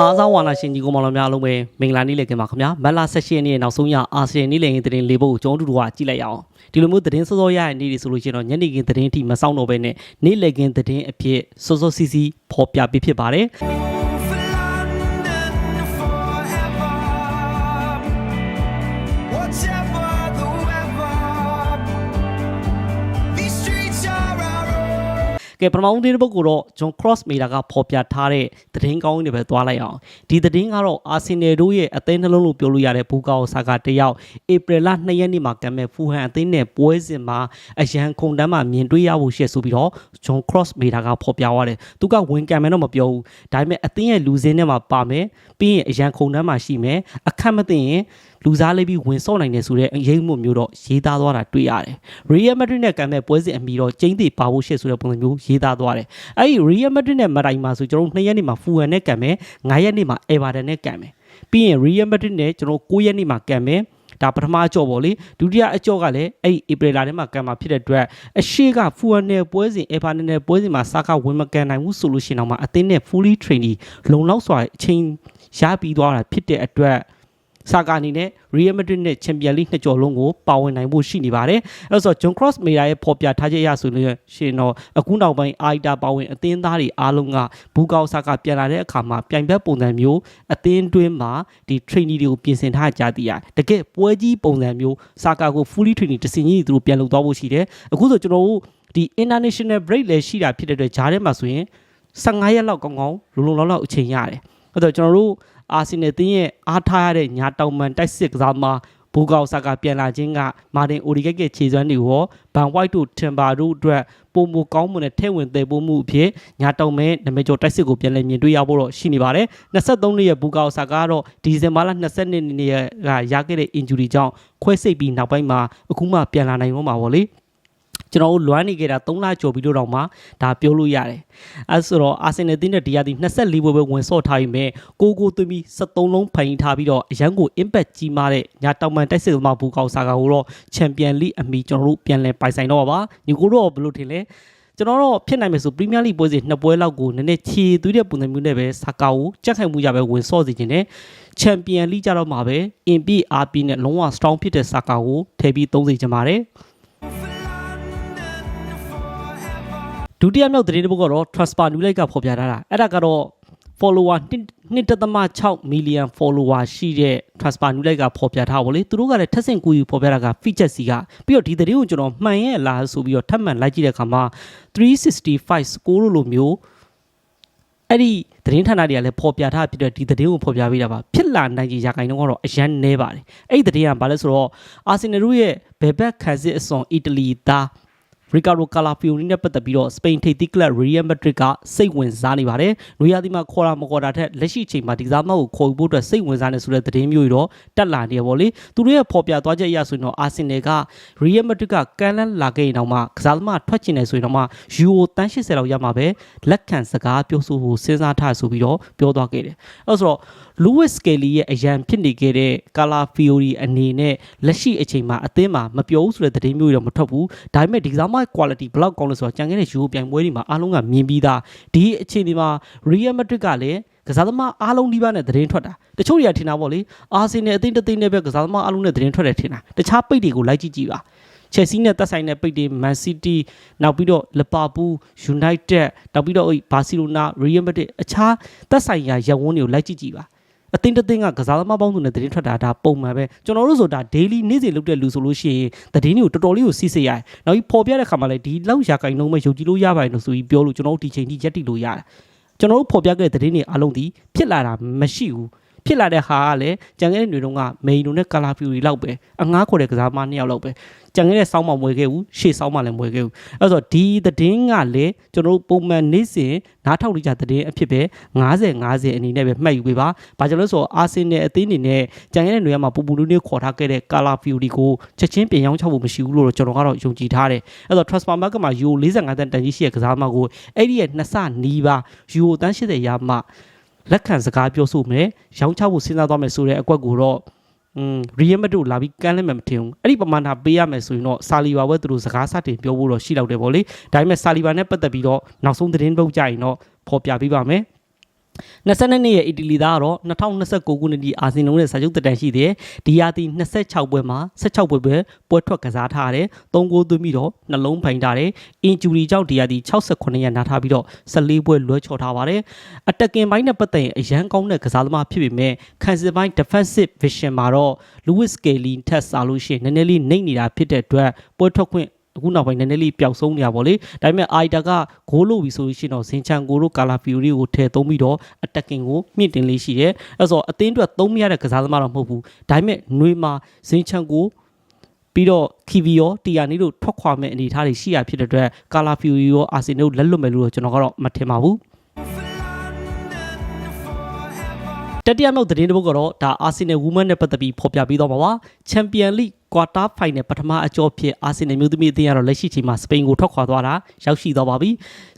အားစားဝါနာရှင်ကြီးကိုမောင်တော်များအားလုံးပဲမင်္ဂလာနေ့လည်ခင်ပါခင်ဗျာမတ်လ16ရက်နေ့နောက်ဆုံးရအာဆီယံနေ့လည်ရင်သတင်းလေးပုဒ်ကိုကျွန်တော်တို့ကကြည့်လိုက်ရအောင်ဒီလိုမျိုးသတင်းစောစောရတဲ့နေ့တွေဆိုလို့ရှိရင်တော့ညနေခင်းသတင်းထိမဆောင်တော့ဘဲနဲ့နေ့လည်ခင်းသတင်းအဖြစ်စောစောစီစီဖော်ပြပေးဖြစ်ပါတယ် ကဲပထမဦးသတင်းတစ်ပုဒ်ကိုတော့ John Cross Media ကဖော်ပြထားတဲ့သတင်းကောင်းတွေပဲသွားလိုက်အောင်ဒီသတင်းကတော့အာဆင်နယ်တို့ရဲ့အသင်းနှလုံးလို့ပြောလို့ရတဲ့ဘူကာအိုဆာကတယောက်ဧပြီလ2ရက်နေ့မှာကံမဲ့ဖူဟန်အသင်းနဲ့ပွဲစဉ်မှာအရန်ခုန်တန်းမှာမြင်တွေ့ရဖို့ရှေ့ဆိုပြီးတော့ John Cross Media ကဖော်ပြသွားတယ်သူကဝင်ကံမယ်တော့မပြောဘူးဒါပေမဲ့အသင်းရဲ့လူစင်းထဲမှာပါမယ်ပြီးရင်အရန်ခုန်တန်းမှာရှိမယ်အခက်မသိရင် လူစားလေးပြီးဝင်စော့နိုင်တယ်ဆိုတဲ့အရေးမှုမျိုးတော့ရေးသားသွားတာတွေ့ရတယ်။ Real Madrid နဲ့ကံမဲ့ပွဲစဉ်အမီတော့ကျင်းသေးပါဖို့ရှေ့ဆိုတဲ့ပုံစံမျိုးရေးသားသွားတယ်။အဲဒီ Real Madrid နဲ့မတိုင်မှာဆိုကျွန်တော်တို့2ရက်နေ့မှာ Fulham နဲ့ကံမယ်9ရက်နေ့မှာ Everton နဲ့ကံမယ်။ပြီးရင် Real Madrid နဲ့ကျွန်တော်9ရက်နေ့မှာကံမယ်ဒါပထမအကြော့ပေါ့လေဒုတိယအကြော့ကလည်းအဲ့ဒီဧပြီလထဲမှာကံမှာဖြစ်တဲ့အတွက်အရှိကဖူအန်နယ်ပွဲစဉ်အေဖာနယ်နယ်ပွဲစဉ်မှာစာကဝင်မကန်နိုင်ဘူးဆိုလို့ရှိရင်တော့မှအသင်းနဲ့ fully training လုံလောက်စွာအချိန်ရပြီးသွားတာဖြစ်တဲ့အတွက် စာကာအနေနဲ့ Real Madrid နဲ့ Champions League နှစ်ကြော်လုံးကိုပါဝင်နိုင်ဖို့ရှိနေပါတယ်။အဲဆိုတော့ John Cross Media ရဲ့ဖော်ပြထားချက်အရဆိုလို့ရှိရင်တော့အခုနောက်ပိုင်း Aida ပါဝင်အသင်းသားတွေအားလုံးကဘူကောက်စာကပြန်လာတဲ့အခါမှာပြိုင်ဘက်ပုံစံမျိုးအသင်းတွင်းမှာဒီ training တွေကိုပြင်ဆင်ထားကြသည်ရတကယ်ပွဲကြီးပုံစံမျိုးစာကာကို fully training တစ်စင်ကြီးသူတို့ပြန်လုပ်သွားဖို့ရှိတယ်။အခုဆိုကျွန်တော်တို့ဒီ international break လည်းရှိတာဖြစ်တဲ့အတွက်ဂျားထဲမှာဆိုရင်15ရက်လောက်ကောင်းကောင်းလုံလုံလောက်လောက်အချိန်ရတယ်။အဲ့တော့ကျွန်တော်တို့ အာဆင်နယ်တင်းရဲ့အားထားရတဲ့ညာတောင်မန်တိုက်စစ်ကစားမှာဘူကောက်ဆာကပြန်လာခြင်းကမာတင်အိုဒီဂက်ရဲ့ခြေစွမ်းတွေကိုဘန်ဝိုက်တို့ထင်ပါတို့အတွက်ပုံမကောင်းမွန်တဲ့ထဲဝင်သေးပို့မှုအဖြစ်ညာတောင်မဲနမကျော်တိုက်စစ်ကိုပြန်လည်မြင်တွေ့ရဖို့တော့ရှိနေပါတယ်23နှစ်ရဲ့ဘူကောက်ဆာကတော့ဒီဇင်ဘာလ22နှစ်ကရခဲ့တဲ့ injury ကြောင့်ခွဲစိတ်ပြီးနောက်ပိုင်းမှာအခုမှပြန်လာနိုင်တော့မှာပေါ့လေ ကျွန်တော်တို့လွမ်းနေကြတာ3လကျော်ပြီးတော့တော့မှဒါပြောလို့ရတယ်။အဲဆိုတော့အာဆင်နယ်တင်းတဲ့ဒီယာဒီ24ပွဲပဲဝင်ဆော့ထားပြီးမဲ့ကိုကိုသွင်းပြီး73လုံးဖိုင်ထားပြီးတော့အရန်ကို impact ကြီးမားတဲ့ညာတောင်ပန်တိုက်စစ်သမားဘူကောက်စာကကိုတော့ချန်ပီယံလိအမီကျွန်တော်တို့ပြန်လည်ပိုင်ဆိုင်တော့ပါ။ညီကိုတော့ဘယ်လိုထင်လဲ။ကျွန်တော်တော့ဖြစ်နိုင်မယ်ဆိုပရီးမီးယားလိပွဲစဉ်နှစ်ပွဲလောက်ကိုနည်းနည်းခြေသွေးတဲ့ပုံစံမျိုးနဲ့ပဲဆာကာကိုကြက်ခိုင်မှုကြပဲဝင်ဆော့စီခြင်းနဲ့ချန်ပီယံလိကြတော့မှာပဲအင်ပီအာပီနဲ့လုံးဝ strong ဖြစ်တဲ့ဆာကာကိုထည့်ပြီးသုံးစီခြင်းပါတယ်။ ဒုတိယမြောက်သတင်းတစ်ပုဒ်ကတော့ Transfer New Light ကဖော်ပြထားတာအဲ့ဒါကတော့ follower 1.6 million follower ရှိတဲ့ Transfer New Light ကဖော်ပြထားပါလေသူတို့ကလည်းထက်ဆင့်ကူယူဖော်ပြတာက feature စီကပြီးတော့ဒီသတင်းကိုကျွန်တော်မှန်ရဲ့လားဆိုပြီးတော့ထပ်မံလိုက်ကြည့်တဲ့အခါမှာ365 score လို့လိုမျိုးအဲ့ဒီသတင်းဌာနတွေကလည်းဖော်ပြထားဖြစ်တဲ့ဒီသတင်းကိုဖော်ပြပေးတာပါဖြစ်လာနိုင်ကြီးရာခိုင်နှုန်းကတော့အရန်နဲပါတယ်အဲ့ဒီသတင်းကဘာလဲဆိုတော့အာဆင်နယ်တို့ရဲ့ဘယ်ဘက်ခံစစ်အစွန်အီတလီသား ရီကာဒိုကာလာဖီယိုနီနဲ့ပတ်သက်ပြီးတော့စပိန်ထိပ်သီးကလပ်ရီယယ်မက်ဒရစ်ကစိတ်ဝင်စားနေပါတယ်။နွေရာသီမှာခေါ်တာမခေါ်တာထက်လက်ရှိအချိန်မှာဒီကစားမကိုခေါ်ဖို့အတွက်စိတ်ဝင်စားနေဆိုတဲ့သတင်းမျိုးတွေတော့တက်လာနေရပါလေ။သူတို့ရဲ့ဖော်ပြသွားချက်အရဆိုရင်တော့အာဆင်နယ်ကရီယယ်မက်ဒရစ်ကကမ်းလန်းလာခဲ့ရင်တော့မှကစားသမားထွက်ချင်တယ်ဆိုရင်တော့မှယူရိုတန်း80လောက်ရမှာပဲလက်ခံစကားပြောဆိုဖို့စဉ်းစားထားဆိုပြီးတော့ပြောသွားခဲ့တယ်။အဲဆိုတော့ Lewis Skelly ရဲ့အရန်ဖြစ်နေခဲ့တဲ့ Cala Fiori အနေနဲ့လက်ရှိအချိန်မှာအသင်းမှာမပြောဘူးဆိုတဲ့သတင်းမျိုးတွေတော့မထွက်ဘူးဒါပေမဲ့ဒီကစားမ quality ဘယ်လောက်ကောင်းလဲဆိုတော့ကြံခဲ့တဲ့ယူရိုပြိုင်ပွဲတွေမှာအားလုံးကမြင်ပြီးသားဒီအချိန်ဒီမှာ Real Madrid ကလည်းကစားသမားအားလုံးဒီပါနဲ့သတင်းထွက်တာတချို့တွေကထင်တာပေါ့လေအာဆင်နယ်အသင်းတစ်သိန်းနဲ့ပဲကစားသမားအားလုံးနဲ့သတင်းထွက်တယ်ထင်တာတခြားပိတ်တွေကိုလိုက်ကြည့်ကြည့်ပါချက်စီနဲ့တက်ဆိုင်တဲ့ပိတ်တွေမန်စီးတီးနောက်ပြီးတော့လီဗာပူးယူနိုက်တက်နောက်ပြီးတော့ဘာစီလိုနာရီယယ်မက်ဒရစ်အခြားတက်ဆိုင်ရာရပ်ဝန်းတွေကိုလိုက်ကြည့်ကြည့်ပါ အသင်းတစ်သင်းကကစားသမားပေါင်းစုံနဲ့သတင်းထွက်တာဒါပုံမှန်ပဲကျွန်တော်တို့ဆိုတာ daily နေ့စဉ်လုပ်တဲ့လူဆိုလို့ရှိရင်သတင်းတွေကိုတော်တော်လေးကိုစီးစိတ်ရတယ်။နောက်ပြီးပေါ်ပြတဲ့ခါမှာလည်းဒီလောက်ရာခိုင်နှုန်းပဲယုံကြည်လို့ရပါတယ်လို့ဆိုပြီးပြောလို့ကျွန်တော်တို့ဒီချိန်ထိရက်တည်လို့ရတယ်။ကျွန်တော်တို့ပေါ်ပြခဲ့တဲ့သတင်းတွေအလုံးဒီဖြစ်လာတာမရှိဘူး။ ဖြစ်လာတဲ့ဟာကလည်းကြံခဲ့တဲ့တွေတော့ကမိန်တို့နဲ့ကာလာဖီရီလောက်ပဲအငားခေါ်တဲ့ကစားမနှစ်ယောက်လောက်ပဲကြံခဲ့တဲ့စောင်းမမွေခဲ့ဘူးရှေ့စောင်းမလည်းမွေခဲ့ဘူးအဲ့ဆိုဒီသတင်းကလည်းကျွန်တော်တို့ပုံမှန်နေ့စဉ်နားထောင်နေကြသတင်းအဖြစ်ပဲ90 90အနေနဲ့ပဲမှတ်ယူပေးပါဘာကြောင့်လဲဆိုတော့အာဆင်နယ်အသင်းအနေနဲ့ကြံခဲ့တဲ့တွေမှာပူပူနူးနူးခေါ်ထားခဲ့တဲ့ကာလာဖီရီကိုချက်ချင်းပြန်ရောင်းချဖို့မရှိဘူးလို့တော့ကျွန်တော်ကတော့ယုံကြည်ထားတယ်အဲ့ဆို transfer market မှာယူ45တန်တန်ကြီးရှိတဲ့ကစားမကိုအဲ့ဒီရဲ့နှစ်ဆနီးပါယူအတန်း80ရာမှ လက်ခံစကားပြောဆိုမယ်ရောင်းချဖို့စဉ်းစားသွားမယ်ဆိုတဲ့အကွက်ကိုတော့อืมရီယယ်မက်တို့လာပြီးကမ်းလဲမယ်မထင်ဘူးအဲ့ဒီပမာဏပေးရမယ်ဆိုရင်တော့ဆာလီဘာဘဲသူတို့စကားစတင်ပြောဖို့တော့ရှိတော့တယ်ဗောလေဒါပေမဲ့ဆာလီဘာနဲ့ပတ်သက်ပြီးတော့နောက်ဆုံးသတင်းပုတ်ကြရင်တော့ဖော်ပြပေးပါမယ် 22နှစ်ရဲ့အီတလီသားကတော့2029ခုနှစ်ဒီအာဆင်နယ်နဲ့စာချုပ်တက်တန်ရှိတယ်ဒီယာတီ26ပွဲမှာ16ပွဲပဲပွဲထွက်ကစားထားတယ်3ဂိုးသွင်းပြီးတော့နှလုံးဖိုင်ထားတယ်အင်ဂျူရီကြောင့်ဒီယာတီ68ရက်နားထားပြီးတော့14ပွဲလွှဲချော်ထားပါတယ်အတက်ကင်ပိုင်းနဲ့ပတ်သက်ရင်အရန်ကောင်းတဲ့ကစားသမားဖြစ်ပေမဲ့ခံစစ်ပိုင်း defensive vision မှာတော့ Lewis Skelly ထက်စားလို့ရှိရင်နည်းနည်းလေးနှိမ့်နေတာဖြစ်တဲ့အတွက်ပွဲထွက်ခွင့် အခုနောက်ပိုင်းနည်းနည်းလေးပျောက်ဆုံးနေရပါလေဒါပေမဲ့အိုက်တာကဂိုးလို့ပြီဆိုလို့ရှိရင်တော့ဇင်ချန်ကိုတို့ကာလာဖီယိုရီကိုထည့်သုံးပြီးတော့အတက်ကင်ကိုမြင့်တင်လေးရှိတယ်အဲဆိုတော့အသင်းအတွက်သုံးမရတဲ့ကစားသမားတော့မဟုတ်ဘူးဒါပေမဲ့ຫນွေမှာဇင်ချန်ကိုပြီးတော့ခီဗီယောတီယာနီတို့ထွက်ခွာမဲ့အနေအထားတွေရှိရဖြစ်တဲ့အတွက်ကာလာဖီယိုရီရောအာဆင်နယ်ကိုလက်လွတ်မယ်လို့တော့ကျွန်တော်ကတော့မထင်ပါဘူး တတိယမြောက်သတင်းတစ်ပုဒ်ကတော့ဒါအာဆင်နယ်ဝူးမန်နဲ့ပတ်သက်ပြီးဖော်ပြပေးတော့မှာပါချန်ပီယံလိကွာတာဖိုင်နယ်ပထမအကျော်ဖြစ်အာဆင်နယ်မျိုးသမီးအသင်းကတော့လက်ရှိချိန်မှာစပိန်ကိုထွက်ခွာသွားတာရောက်ရှိသွားပါပြီ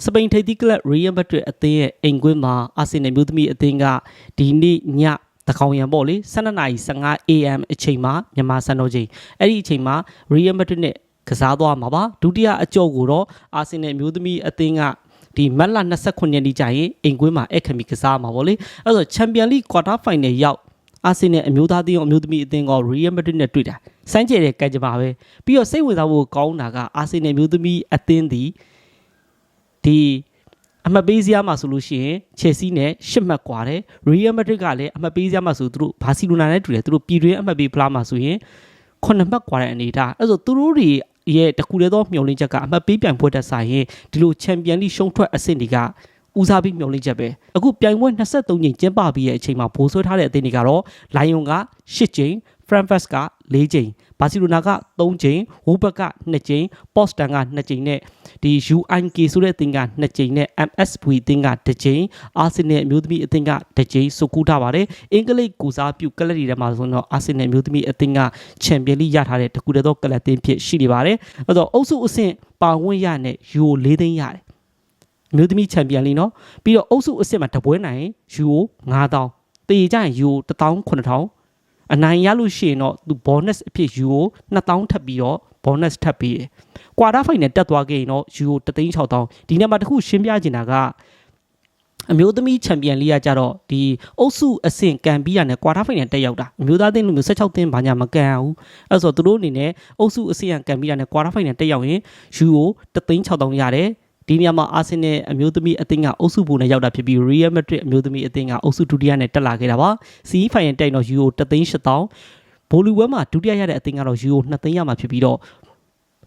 စပိန်ထိပ်သီးကလပ်ရီယယ်မက်ဒရစ်အသင်းရဲ့အိမ်ကွင်းမှာအာဆင်နယ်မျိုးသမီးအသင်းကဒီနေ့ညတကောင်ရံပေါ့လေ12:15 AM အချိန်မှာမြန်မာစံတော်ချိန်အဲ့ဒီအချိန်မှာ Real Madrid နဲ့ကစားသွားမှာပါဒုတိယအကျော်ကိုတော့အာဆင်နယ်မျိုးသမီးအသင်းက ဒီမတ်လ29ရက်နေ့ကျရင်အိမ်ကွင်းမှာအခက်မီကစားမှာပေါ့လေအဲ့ဆိုချန်ပီယံလိကွာတာဖိုင်နယ်ရောက်အာဆင်နယ်အမျိုးသားသင်းရောအမျိုးသမီးအသင်းကရီယယ်မက်ဒရစ်နဲ့တွေ့တာစမ်းကြဲတဲ့ကံကြမ္မာပဲပြီးတော့စိတ်ဝင်စားဖို့ကောင်းတာကအာဆင်နယ်အမျိုးသမီးအသင်းဒီဒီအမှတ်ပေးစရာမှာဆိုလို့ရှိရင်ချယ်ဆီနဲ့ရှစ်မှတ်ကွာတယ်ရီယယ်မက်ဒရစ်ကလည်းအမှတ်ပေးစရာမှာဆိုသူတို့ဘာစီလိုနာနဲ့တွေ့တယ်သူတို့ပြည်တွင်းအမှတ်ပေးဖလားမှာဆိုရင်ခုနှစ်မှတ်ကွာတဲ့အနေအထားအဲ့ဆိုသူတို့တွေ ရဲ့တကူလေသောမျှော်လင့်ချက်ကအမှတ်ပေးပြိုင်ပွဲတက်ဆိုင်ရင်ဒီလိုချန်ပီယံလိရှုံးထွက်အဆင့်တွေကဦးစားပေးမျှော်လင့်ချက်ပဲအခုပြိုင်ပွဲ23ကြိမ်ကျင်းပပြီးရဲ့အချိန်မှာဘိုးဆွဲထားတဲ့အသင်းတွေကတော့လိုင်ယွန်က10ကြိမ် ဖရန်ဖတ်က4ကြိမ်ဘာစီလိုနာက3ကြိမ်ဝူဘတ်က2ကြိမ်ပေါ့စတန်က2ကြိမ်နဲ့ဒီ UNK ဆိုတဲ့အသင်းက2ကြိမ်နဲ့ MSV အသင်းက2ကြိမ်အာဆင်နယ်အမျိုးသမီးအသင်းက2ကြိမ်စုကူးထားပါတယ်အင်္ဂလိပ်ကိုစားပြုကလပ်တွေထဲမှာဆိုတော့အာဆင်နယ်အမျိုးသမီးအသင်းကချန်ပီယံလိရထားတဲ့တကူတည်းသောကလပ်တင်ဖြစ်ရှိနေပါတယ်အဲ့တော့အုပ်စုအဆင့်ပါဝင်ရနဲ့ယူရို၄သိန်းရတယ်မျိုးသမီးချန်ပီယံလိနော်ပြီးတော့အုပ်စုအဆင့်မှာတပွဲနိုင်ယူရို9000တေကြရင်ယူရို19000 အနိုင်ရလို့ရှိရင်တော့သူ bonus အဖြစ်ယူရို2000ထပ်ပြီးတော့ bonus ထပ်ပြီးတယ်ကွာတာဖိုင်နယ်တက်သွားခဲ့ရင်တော့ယူရို36000ဒီနေ့မှာတခုရှင်းပြချင်တာကအမျိုးသမီးချန်ပီယံလိကကြတော့ဒီအုပ်စုအဆင့်ကန်ပြီးရတဲ့ကွာတာဖိုင်နယ်တက်ရောက်တာအမျိုးသားအသင်းလူမျိုး16သင်းဘာညာမကန်ဘူးအဲ့ဆိုသူတို့အနေနဲ့အုပ်စုအဆင့်ကန်ပြီးရတဲ့ကွာတာဖိုင်နယ်တက်ရောက်ရင်ယူရို36000ရတယ် ဒီနေရာမှာအာဆင်နယ်အမျိုးသမီးအသင်းကအုပ်စုပုံနဲ့ရောက်တာဖြစ်ပြီး Real Madrid အမျိုးသမီးအသင်းကအုပ်စုဒုတိယနဲ့တက်လာခဲ့တာပါစီးဖိုင်နယ်တိုက်တော့ယူရို38000ဘိုလီဝဲမှာဒုတိယရတဲ့အသင်းကတော့ယူရို2သိန်းရမှာဖြစ်ပြီးတော့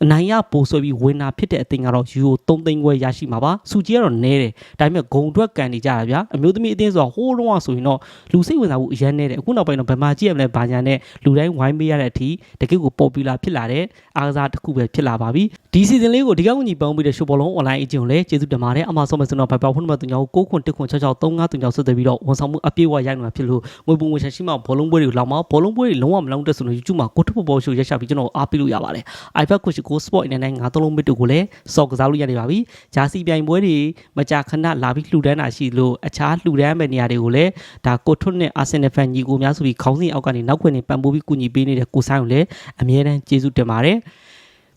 အနိုင်ရပိုဆွဲပြီးဝင်နာဖြစ်တဲ့အသင်းကတော့ယူရို3သိန်းခွဲရရှိမှာပါစုကြီးကတော့နဲတယ်ဒါပေမဲ့ဂုံတွက်ကန်နေကြတာဗျာအမျိုးသမီးအသင်းဆိုတော့ဟိုးလုံးဝဆိုရင်တော့လူစိတ်ဝင်စားမှုအရန်နဲတယ်အခုနောက်ပိုင်းတော့ဗမာကြည့်ရမလဲဘာညာနဲ့လူတိုင်းဝိုင်းပေးရတဲ့အထိတကယ့်ကိုပေါ်ပူလာဖြစ်လာတဲ့အားကစားတစ်ခုပဲဖြစ်လာပါပြီဒီစီဇန်လေးကိုဒီကောက်ကြီးပေါင်းပြီးတဲ့ရှိုးဘောလုံးအွန်လိုင်းအကျဉ်းကိုလည်းကျေးဇူးတင်ပါတယ်အမှာဆုံးမစတော့ဘိုင်ပေါဖုန်းနံပါတ်3ညော9ခွန်1ခွန်6 6 3 5 3ညောဆက်သွယ်ပြီးတော့ဝန်ဆောင်မှုအပြည့်အဝရိုက်နေတာဖြစ်လို့ငွေပုံငွေချက်ရှိမှဘောလုံးပွဲတွေလောက်မှဘောလုံးပွဲတွေလုံးဝမလုံးတက်ဆိုလို့ YouTube မှာကိုထုတ်ပေါ်ရှိုးရက်ရှာပြီးကျွန်တော်အားပေးလို့ရပါတယ် iPad ကိုရှိကို Sport အနေနဲ့ငါသုံးလုံးမစ်တို့ကိုလည်းစော့ကစားလို့ရနေပါပြီဂျာစီပြိုင်ပွဲတွေမကြာခဏလာပြီးလှူဒန်းတာရှိလို့အခြားလှူဒန်းမဲ့နေရာတွေကိုလည်းဒါကိုထွတ်နဲ့ Arsenal fan ညီကိုများဆိုပြီးခေါင်းစဉ်အောက်ကနေနောက်ခွင်နေပံ့ပိုးပြီးကူညီပေးနေတဲ့ကိုဆိုင်ကိုလည်းအမြဲတမ်းကျေးဇူးတင်ပါတယ်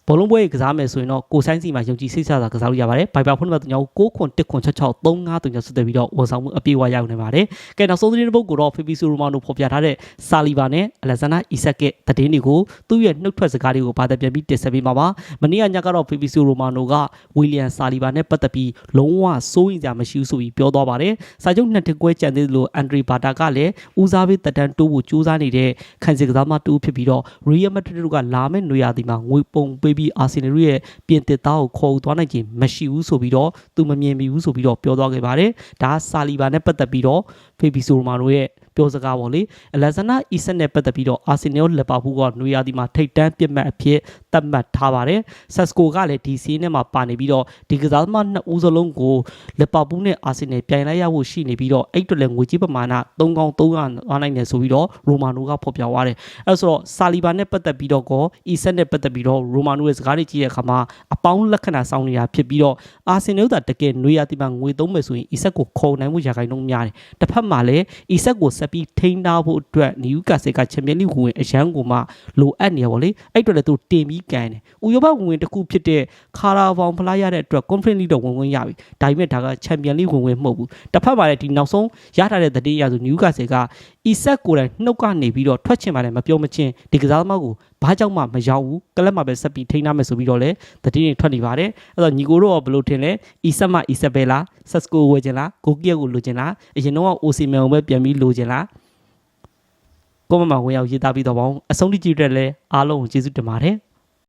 ဘောလုံးပွဲကစားမယ်ဆိုရင်တော့ကိုဆိုင်စီမှာယုံကြည်စိတ်ဆသာကစားလို့ရပါတယ်။ဘိုင်ဘာဖုန်းနံပါတ်3 9ခွန်1ခွန်6 6 3 5 3 6ဆက်သွယ်ပြီးတော့ဝန်ဆောင်မှုအပြည့်အဝရယူနိုင်ပါတယ်။ကဲနောက်ဆုံးသတင်းတစ်ပုဒ်ကိုတော့ Fabrizio Romano ဖော်ပြထားတဲ့ဆာလီဘာနဲ့ Alexander Isak ရဲ့သတင်းတွေကိုသူ့ရဲ့နှုတ်ထွက်စကားတွေကိုဘာသာပြန်ပြီးတင်ဆက်ပေးမှာပါ။မနေ့ကညကတော့ Fabrizio Romano က William Saliba နဲ့ပတ်သက်ပြီးလုံးဝစိုးရိမ်စရာမရှိဘူးဆိုပြီးပြောသွားပါတယ်။စာချုပ်နှစ်ထပ်ကွဲကြံသေးသလို Andre Bata ကလည်းဦးစားပေးတက်တန်းတိုးဖို့ကြိုးစားနေတဲ့ခံစစ်ကစားမတူဖြစ်ပြီးတော့ Real Madrid တို့ကလာမယ့်နွေရာသီမှာငွေပုံပေးပြီး Arsenal ရဲ့ပြင်သစ်သားကိုခေါ်ယူသွားနိုင်ခြင်းမရှိဘူးဆိုပြီးတော့သူမမြင်မိဘူးဆိုပြီးတော့ပြောသွားခဲ့ပါတယ်။ဒါဆာလီဘာနဲ့ပတ်သက်ပြီးတော့ ဖေဘီဆိုရိုမာနိုရဲ့ပြောစကားပေါ့လေအလက်ဇန်နာအီဆက်နဲ့ပတ်သက်ပြီးတော့အာဆင်နယ်လီဗာပူးကနွေရာသီမှာထိတ်တန်းပြစ်မှတ်အဖြစ်သတ်မှတ်ထားပါတယ်ဆက်စကိုကလည်းဒီစီးနဲ့မှာပါနေပြီးတော့ဒီကစားသမားနှစ်ဦးစလုံးကိုလီဗာပူးနဲ့အာဆင်နယ်ပြိုင်လိုက်ရဖို့ရှိနေပြီးတော့အဲ့အတွက်လည်းငွေကြေးပမာဏ3កောင်း300သွားနိုင်တယ်ဆိုပြီးတော့ရိုမာနိုကဖော်ပြသွားတယ်အဲ့ဆိုတော့ဆာလီဘာနဲ့ပတ်သက်ပြီးတော့ကောအီဆက်နဲ့ပတ်သက်ပြီးတော့ရိုမာနိုရဲ့စကားတွေကြည့်တဲ့အခါမှာအပေါင်းလက္ခဏာဆောင်နေတာဖြစ်ပြီးတော့အာဆင်နယ်ကတကယ်နွေရာသီမှာငွေသုံးမယ်ဆိုရင်အီဆက်ကိုခုံနိုင်မှုရာခိုင်နှုန်းများတယ်တစ်ဖက်မှာလည်းအီဆက်ကိုစဆက်ပြီးထိန်းထားဖို့အတွက်နယူကာဆယ်ကချန်ပီယံလိဝင်ဝင်အရန်ကိုမှလိုအပ်နေရပါလေအဲ့အတွက်လည်းသူတင်ပြီးကန်တယ်ဥရောပဝင်ဝင်တစ်ခုဖြစ်တဲ့ခါရာဘောင်ဖလားရတဲ့အတွက် conference league တော့ဝင်ဝင်ရပြီဒါပေမဲ့ဒါကချန်ပီယံလိဝင်ဝင်မဟုတ်ဘူးတစ်ဖက်မှာလည်းဒီနောက်ဆုံးရထားတဲ့သတင်းအရဆိုနယူကာဆယ်ကအီဆက်ကိုယ်တိုင်နှုတ်ကနေပြီးတော့ထွက်ချင်ပါတယ်မပြောမချင်းဒီကစားသမားကို ဘာကြောင့်မှမရောက်ဘူးကလပ်မှာပဲဆက်ပြီးထိန်းထားမယ်ဆိုပြီးတော့လည်းသတင်းတွေထွက်နေပါတယ်အဲ့တော့ညီကိုတို့ကဘယ်လိုထင်လဲအီဆက်မအီဆက်ပဲလားဆက်စကိုဝယ်ချင်လားကိုကီယာကိုလိုချင်လားအရင်တော့အိုစီမန်ကိုပဲပြန်ပြီးလိုချင်လားကိုမမဝင်ရောက်ရေးသားပြီးတော့ပေါ့အဆုံးထိကြည့်တဲ့လဲအားလုံးကိုကျေးဇူးတင်ပါတယ်